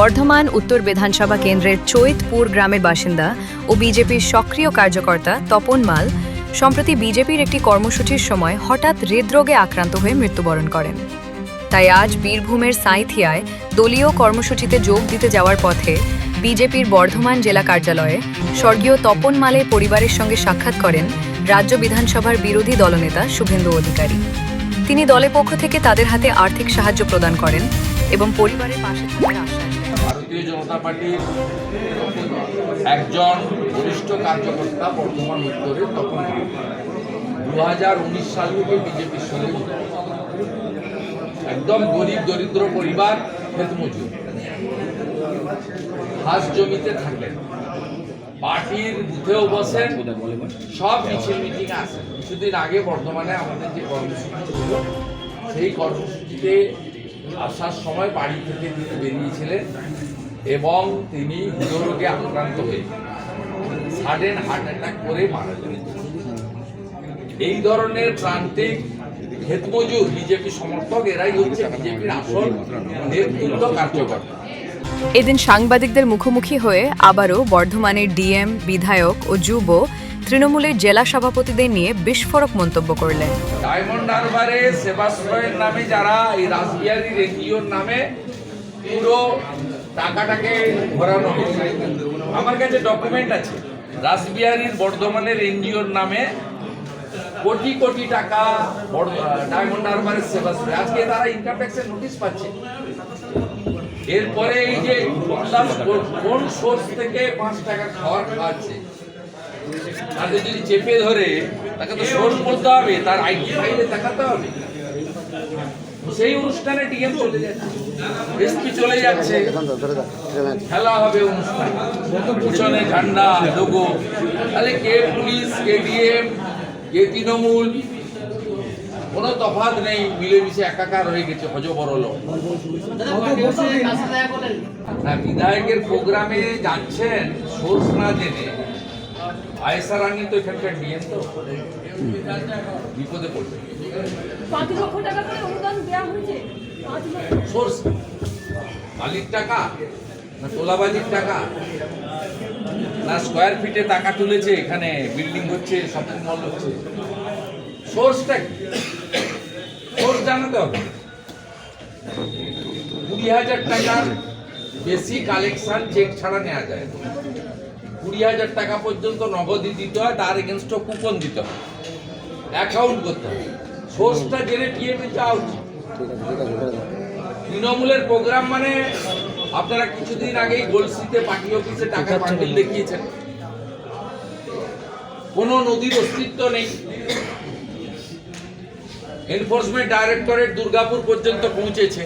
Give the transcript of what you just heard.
বর্ধমান, উত্তর বিধানসভা কেন্দ্রের চৈতপুর গ্রামের বাসিন্দা ও বিজেপির সক্রিয় কার্যকর্তা তপন মাল সম্প্রতি বিজেপির একটি কর্মসূচির সময় হঠাৎ হৃদরোগে আক্রান্ত হয়ে মৃত্যুবরণ করেন। তাই আজ বীরভূমের সাঁইথিয়ায় দলীয় কর্মসূচিতে যোগ দিতে যাওয়ার পথে বিজেপির বর্ধমান জেলা কার্যালয়ে স্বর্গীয় তপন মালের পরিবারের সঙ্গে সাক্ষাৎ করেন রাজ্য বিধানসভার বিরোধী দলনেতা শুভেন্দু অধিকারী। তিনি দলের পক্ষ থেকে তাদের হাতে আর্থিক সাহায্য প্রদান করেন এবং পরিবারের পাশে থাকার ভারতীয় জনতা পার্টির একজন বরিষ্ঠ কার্যকর্তা বর্ধমান উত্তরে, তখন দু হাজার উনিশ সাল থেকে বিজেপির সঙ্গে একদম গরিব, দরিদ্র পরিবার ক্ষেত মজুর হাঁস জমিতে থাকলেন। পার্টির বুথেও বসেন, সব মিছিল মিটিং আসেন। কিছুদিন আগে বর্ধমানে আমাদের যে কর্মসূচি ছিল, সেই কর্মসূচিতে আসার সময় বাড়ি থেকে তিনি বেরিয়েছিলেন এবং তিনি হৃদরোগে আক্রান্ত হয়ে সাডেন হার্ট অ্যাটাক করে মারা যান। এই ধরনের প্রান্তিক ক্ষেতমজুর বিজেপি সমর্থক এরাই হচ্ছে বিজেপির আসল নেতৃত্ব কার্যকর্তা। এদিন সাংবাদিকদের মুখোমুখি হয়ে আবারও বর্ধমানের ডিএম, বিধায়ক ও যুব তৃণমূলের জেলা সভাপতিদের নিয়ে বিস্ফোরক মন্তব্য করলেন। ডায়মন্ড হারবারে সেবাশ্রয়ের নামে যারা এই রাসবিহারীর এনজিওর নামে পুরো টাকাটাকে ঘোরানো আমার কাছে ডকুমেন্ট আছে। রাসবিহারীর বর্ধমানের এনজিওর নামে কোটি কোটি টাকা ডায়মন্ড হারবারের সেবাশ্রয়। আজকে তারা ইনকাম ট্যাক্সের নোটিশ পাচ্ছে। এরপরে এই যে কোন সোর্স থেকে পাঁচ টাকা খাওয়ার খাওয়াচ্ছে তাদের যদি চেপে ধরে, তাকে তো সোর্স করতে হবে, তার আইটি ফাইলে দেখাতে হবে। সেই অনুষ্ঠানে ডিএম চলে যাচ্ছে। এসপি চলে যাচ্ছে। খেলা হবে অনুষ্ঠান। পিছনে ঝান্ডা, লোগো। তাহলে কে পুলিশ, কে ডিএম, কে তৃণমূল? কোনো তফাৎ নেই। মিলেমিশে একাকার হয়ে গেছে হজবরল। না বিধায়কের প্রোগ্রামে যাচ্ছেন সোর্স না জেনে। আয়েসা রানী তো এখানকার ডিএম তো। বিপদে পড়বে। পাঁচ লক্ষ টাকা করে অনুদান দেওয়া হয়েছে? সোর্স মালিক টাকা না তোলাবাজির টাকা? না স্কোয়ার ফিটে টাকা তুলেছে এখানে বিল্ডিং হচ্ছে শপিং মল হচ্ছে। সোর্সটা কি? সোর্স জানাতে হবে। কুড়ি হাজার টাকার বেশি কালেকশন চেক ছাড়া নেওয়া যায়। কুড়ি হাজার টাকা পর্যন্ত নগদই দিতে হয় তার এগেনস্ট কুপন দিতে হয়। অ্যাকাউন্ট করতে হয়। সোর্সটা জেনে টিএমএ যাওয়া উচিত তৃণমূলের প্রোগ্রাম মানে আপনারা কিছুদিন আগেই গোলসিতে পার্টি অফিসে টাকা বান্ডিল দেখিয়েছেন। কোনো নদীর অস্তিত্ব নেই। এনফোর্সমেন্ট ডাইরেক্টরেট দুর্গাপুর পর্যন্ত পৌঁছেছে।